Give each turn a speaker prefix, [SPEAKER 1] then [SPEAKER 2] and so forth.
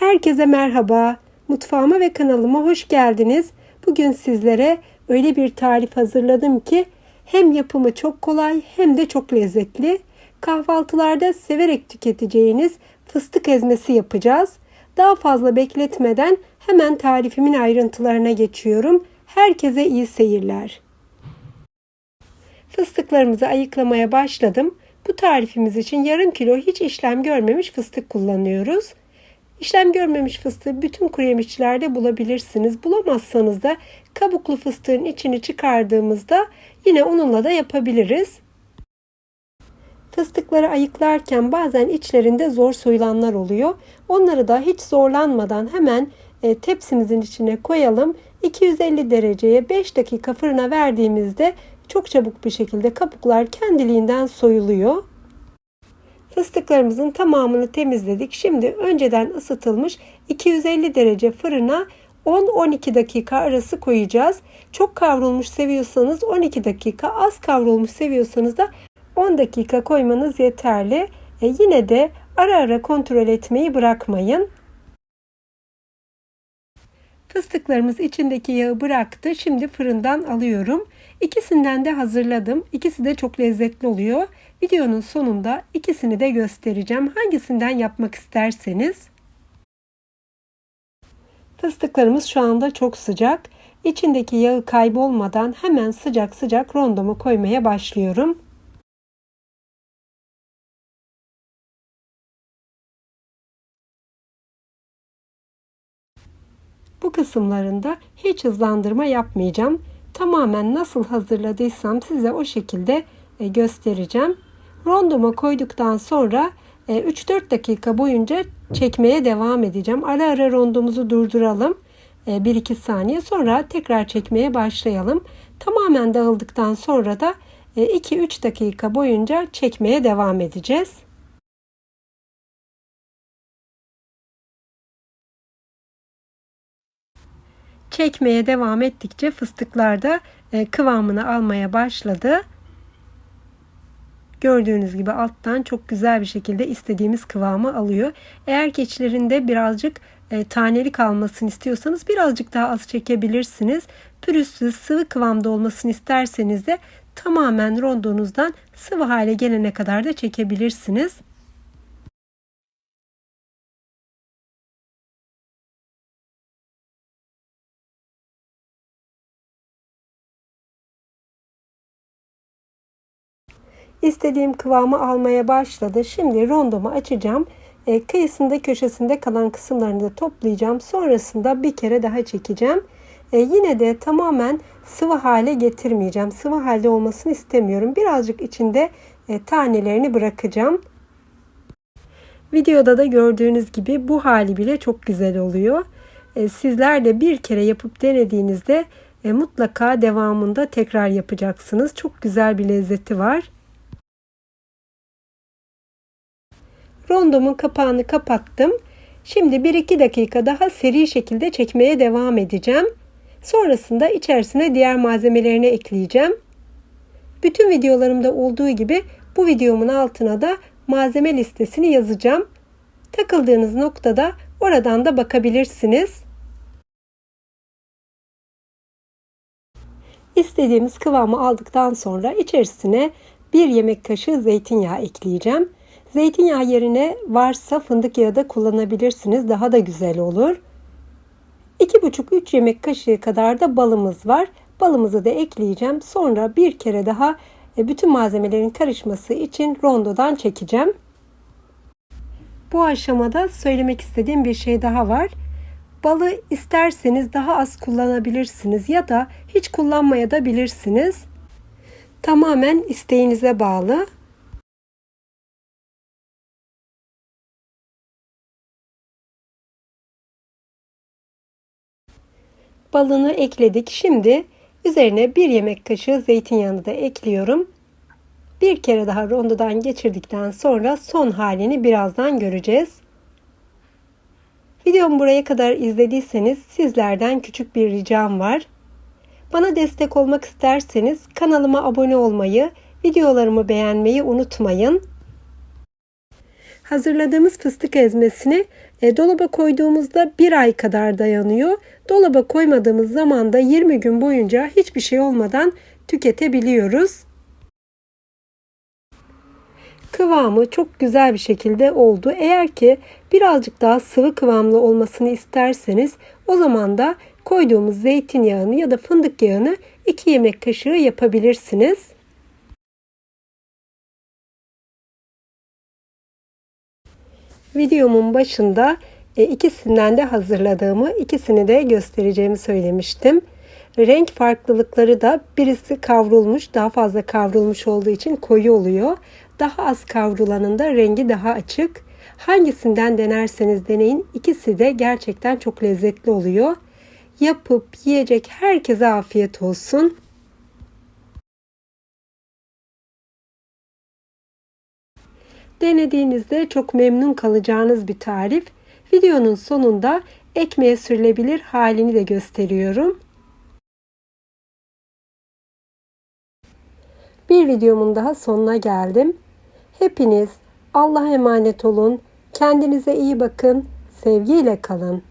[SPEAKER 1] Herkese merhaba. Mutfağıma ve kanalıma hoş geldiniz. Bugün sizlere öyle bir tarif hazırladım ki hem yapımı çok kolay hem de çok lezzetli. Kahvaltılarda severek tüketeceğiniz fıstık ezmesi yapacağız. Daha fazla bekletmeden hemen tarifimin ayrıntılarına geçiyorum. Herkese iyi seyirler. Fıstıklarımızı ayıklamaya başladım. Bu tarifimiz için yarım kilo hiç işlem görmemiş fıstık kullanıyoruz. İşlem görmemiş fıstığı bütün kuru yemişçilerde bulabilirsiniz. Bulamazsanız da kabuklu fıstığın içini çıkardığımızda yine onunla da yapabiliriz. Fıstıkları ayıklarken bazen içlerinde zor soyulanlar oluyor. Onları da hiç zorlanmadan hemen e, tepsimizin içine koyalım. 250 dereceye 5 dakika fırına verdiğimizde çok çabuk bir şekilde kabuklar kendiliğinden soyuluyor. Fıstıklarımızın tamamını temizledik. Şimdi önceden ısıtılmış 250 derece fırına 10-12 dakika arası koyacağız. Çok kavrulmuş seviyorsanız 12 dakika, az kavrulmuş seviyorsanız da 10 dakika koymanız yeterli. E yine de ara ara kontrol etmeyi bırakmayın. Fıstıklarımız içindeki yağı bıraktı. Şimdi fırından alıyorum. İkisinden de hazırladım. İkisi de çok lezzetli oluyor. Videonun sonunda ikisini de göstereceğim. Hangisinden yapmak isterseniz. Fıstıklarımız şu anda çok sıcak. İçindeki yağı kaybolmadan hemen sıcak sıcak rondomu koymaya başlıyorum. Bu kısımlarında hiç hızlandırma yapmayacağım. Tamamen nasıl hazırladıysam size o şekilde e, göstereceğim. Rondoma koyduktan sonra 3-4 dakika boyunca çekmeye devam edeceğim. Ara ara rondomuzu durduralım. 1-2 saniye sonra tekrar çekmeye başlayalım. Tamamen dağıldıktan sonra da 2-3 dakika boyunca çekmeye devam edeceğiz. Çekmeye devam ettikçe fıstıklar da kıvamını almaya başladı. Gördüğünüz gibi alttan çok güzel bir şekilde istediğimiz kıvamı alıyor. Eğer keçilerinde birazcık e, taneli kalmasını istiyorsanız birazcık daha az çekebilirsiniz. Pürüzsüz sıvı kıvamda olmasını isterseniz de tamamen rondonuzdan sıvı hale gelene kadar da çekebilirsiniz. İstediğim kıvamı almaya başladı. Şimdi rondomu açacağım. E, kıyısında köşesinde kalan kısımlarını da toplayacağım. Sonrasında bir kere daha çekeceğim. E, yine de tamamen sıvı hale getirmeyeceğim. Sıvı halde olmasını istemiyorum. Birazcık içinde e, tanelerini bırakacağım. Videoda da gördüğünüz gibi bu hali bile çok güzel oluyor. E, sizler de bir kere yapıp denediğinizde e, mutlaka devamında tekrar yapacaksınız. Çok güzel bir lezzeti var. Rondomun kapağını kapattım. Şimdi 1-2 dakika daha seri şekilde çekmeye devam edeceğim. Sonrasında içerisine diğer malzemelerini ekleyeceğim. Bütün videolarımda olduğu gibi bu videomun altına da malzeme listesini yazacağım. Takıldığınız noktada oradan da bakabilirsiniz. İstediğimiz kıvamı aldıktan sonra içerisine 1 yemek kaşığı zeytinyağı ekleyeceğim. Zeytinyağı yerine varsa fındık yağı da kullanabilirsiniz. Daha da güzel olur. 2,5-3 yemek kaşığı kadar da balımız var. Balımızı da ekleyeceğim. Sonra bir kere daha e, bütün malzemelerin karışması için rondodan çekeceğim. Bu aşamada söylemek istediğim bir şey daha var. Balı isterseniz daha az kullanabilirsiniz ya da hiç kullanmaya da bilirsiniz. Tamamen isteğinize bağlı. Balını ekledik. Şimdi üzerine bir yemek kaşığı zeytinyağını da ekliyorum. Bir kere daha rondodan geçirdikten sonra son halini birazdan göreceğiz. Videomu buraya kadar izlediyseniz sizlerden küçük bir ricam var. Bana destek olmak isterseniz kanalıma abone olmayı, videolarımı beğenmeyi unutmayın. Hazırladığımız fıstık ezmesini E, dolaba koyduğumuzda bir ay kadar dayanıyor. Dolaba koymadığımız zaman da 20 gün boyunca hiçbir şey olmadan tüketebiliyoruz. Kıvamı çok güzel bir şekilde oldu. Eğer ki birazcık daha sıvı kıvamlı olmasını isterseniz o zaman da koyduğumuz zeytinyağını ya da fındık yağını 2 yemek kaşığı yapabilirsiniz. Videomun başında e, ikisinden de hazırladığımı, ikisini de göstereceğimi söylemiştim. Renk farklılıkları da birisi kavrulmuş, daha fazla kavrulmuş olduğu için koyu oluyor. Daha az kavrulanın da rengi daha açık. Hangisinden denerseniz deneyin ikisi de gerçekten çok lezzetli oluyor. Yapıp yiyecek herkese afiyet olsun. Denediğinizde çok memnun kalacağınız bir tarif. Videonun sonunda ekmeğe sürülebilir halini de gösteriyorum. Bir videomun daha sonuna geldim. Hepiniz Allah'a emanet olun. Kendinize iyi bakın. Sevgiyle kalın.